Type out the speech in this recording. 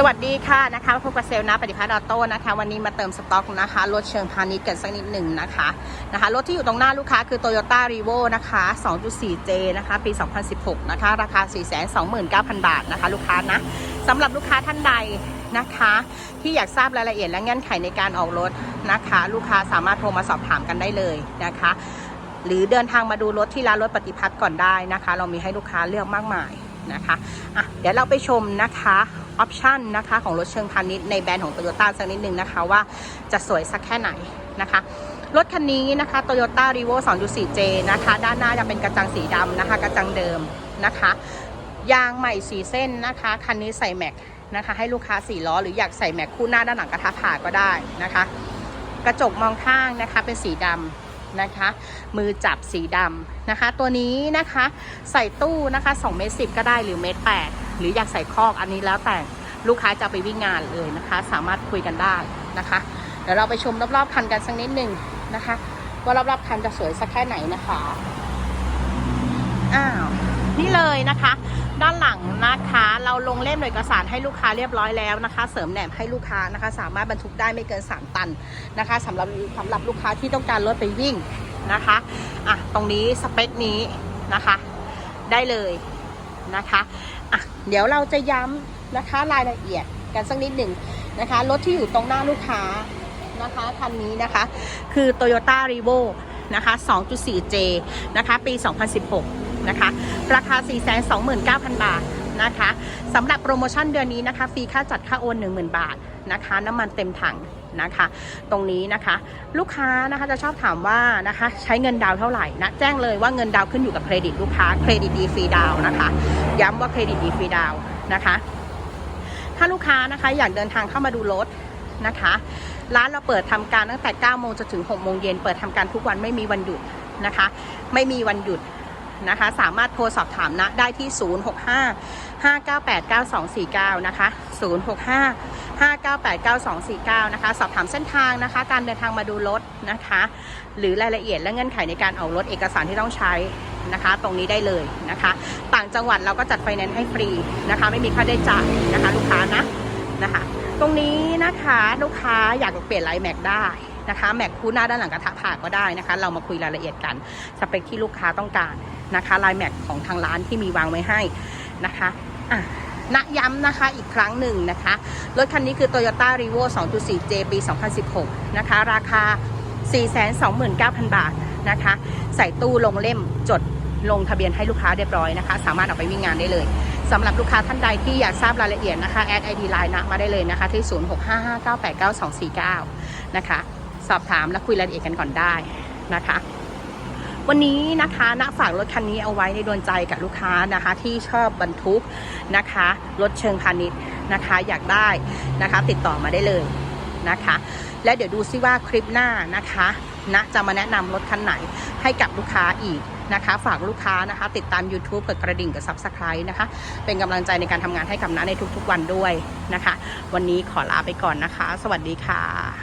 สวัสดีค่ะนะคะพบกับเซลล์นะปฏิพัฒน์ออโต้นะคะ วันนี้มาเติมสต็อกนะคะรถเชิงพาณิชย์กันสักนิดหนึ่งนะคะนะคะรถที่อยู่ตรงหน้าลูกค้าคือ Toyota r e v o นะคะ 2.4J นะคะ ปี 2016 นะคะ ราคา 429,000 บาทนะคะ ลูกค้านะสำหรับลูกค้าท่านใดนะคะ ที่อยากทราบรายละเอียดและเงื่อนไขในการออกรถนะคะ ลูกค้าสามารถโทรมาสอบถามกันได้เลยนะคะ หรือเดินทางมาดูรถที่ร้านรถปฏิพัฒน์ก่อนได้นะคะ เรามีให้ลูกค้าเลือกมากมาย นะคะอะเดี๋ยวเราไปชมนะคะออปชันนะคะของรถเชิงพาณิชย์ในแบรนด์ของ Toyota สักนิดนึงนะคะว่าจะสวยสักแค่ไหนนะคะรถคันนี้นะคะ Toyota r e v o 2.4J นะคะ ด้านหน้าจะเป็นกระจังสีดำนะคะ กระจังเดิมนะคะ ยางใหม่สีเส้นนะคะ คันนี้ใส่แม็กนะคะ ให้ลูกค้าสี่ล้อ หรืออยากใส่แม็กคู่หน้าด้านหลังกระทะผ่าก็ได้นะคะ กระจกมองข้างนะคะเป็นสีดำ นะคะ มือจับสีดำนะคะ ตัวนี้นะคะใส่ตู้นะคะ2เมตรสิก็ได้หรือเมตรแปดหรืออยากใส่คอกอันนี้แล้วแต่ลูกค้าจะไปวิ่งงานเลยนะคะ สามารถคุยกันได้นะคะ เดี๋ยวเราไปชมรอบๆคันกันสักนิดหนึ่งนะคะ ว่ารอบๆคันจะสวยสักแค่ไหนนะคะอ้าว นี่เลยนะคะ ด้านหลังนะคะ เราลงเล่มเอกสารให้ลูกค้าเรียบร้อยแล้วนะคะ เสริมแหนบให้ลูกค้านะคะ สามารถบรรทุกได้ไม่เกิน 3 ตันนะคะสำหรับสำหรับลูกค้าที่ต้องการรถไปวิ่งนะคะอะตรงนี้สเปคนี้นะคะ ได้เลยนะคะอะเดี๋ยวเราจะย้ำนะคะรายละเอียดกันสักนิดหนึ่งนะคะรถที่อยู่ตรงหน้าลูกค้านะคะคันนี้นะคะ คือ Toyota r e v o นะคะ 2.4J นะคะ ปี 2016 นะคะ ราคา 429,000 บาทนะคะสำหรับโปรโมชั่นเดือนนี้นะคะฟรีค่าจัดค่าโอน 10,000 บาทนะคะน้ำมันเต็มถังนะคะ ตรงนี้นะคะลูกค้านะคะจะชอบถามว่านะคะใช้เงินดาวเท่าไหร่นะแจ้งเลยว่าเงินดาวขึ้นอยู่กับเครดิตลูกค้าเครดิตดีฟรีดาวนะคะ ย้ำว่าเครดิตดีฟรีดาวนะคะ ถ้าลูกค้านะคะอยากเดินทางเข้ามาดูรถนะคะร้านเราเปิดทำการตั้งแต่9โมงจนถึง6โมงเย็นเปิดทำการทุกวันไม่มีวันหยุดนะคะ ไม่มีวันหยุด นะคะ สามารถโทรสอบถามนะได้ที่ 065 598 9249 นะคะ 065 598 9249 นะคะ สอบถามเส้นทางนะคะ การเดินทางมาดูรถนะคะ หรือรายละเอียดและเงื่อนไขในการออกรถเอกสารที่ต้องใช้นะคะ ตรงนี้ได้เลยนะคะ ต่างจังหวัดเราก็จัดไฟแนนซ์ให้ฟรีนะคะ ไม่มีค่าใช้จ่ายนะคะลูกค้านะนะคะ ตรงนี้นะคะลูกค้าอยากเปลี่ยนไลน์แม็กได้นะคะแม็กคู่หน้าด้านหลังกระทะผ่าก็ได้นะคะ เรามาคุยรายละเอียดกัน สเปคที่ลูกค้าต้องการ นะคะลายแม็กของทางร้านที่มีวางไว้ให้นะคะอะณย้ำนะคะอีกครั้งหนึ่งนะคะ รถคันนี้คือ Toyota r e v o 2.4J ปี 2016 นะคะ ราคา 429,000 บาทนะคะ ใส่ตู้ลงเล่มจดลงทะเบียนให้ลูกค้าเรียบร้อยนะคะ สามารถเอาไปวิ่งงานได้เลยสำหรับลูกค้าท่านใดที่อยากทราบรายละเอียดนะคะแอดไอดีไลน์นะมาได้เลยนะคะที่ 0655989249 นะคะ สอบถามและคุยรายละเอียดกันก่อนได้นะคะ วันนี้นะคะณฝากรถคันนี้เอาไว้ในดวงใจกับลูกค้านะคะ ที่ชอบบรรทุกนะคะ รถเชิงพาณิชย์นะคะ อยากได้นะคะ ติดต่อมาได้เลยนะคะ และเดี๋ยวดูซิว่าคลิปหน้านะคะณจะมาแนะนำรถคันไหนให้กับลูกค้าอีกนะคะ ฝากลูกค้านะคะ ติดตาม YouTube กดกระดิ่งกับ Subscribe นะคะ เป็นกำลังใจในการทำงานให้กับน้าในทุกๆวันด้วยนะคะ วันนี้ขอลาไปก่อนนะคะ สวัสดีค่ะ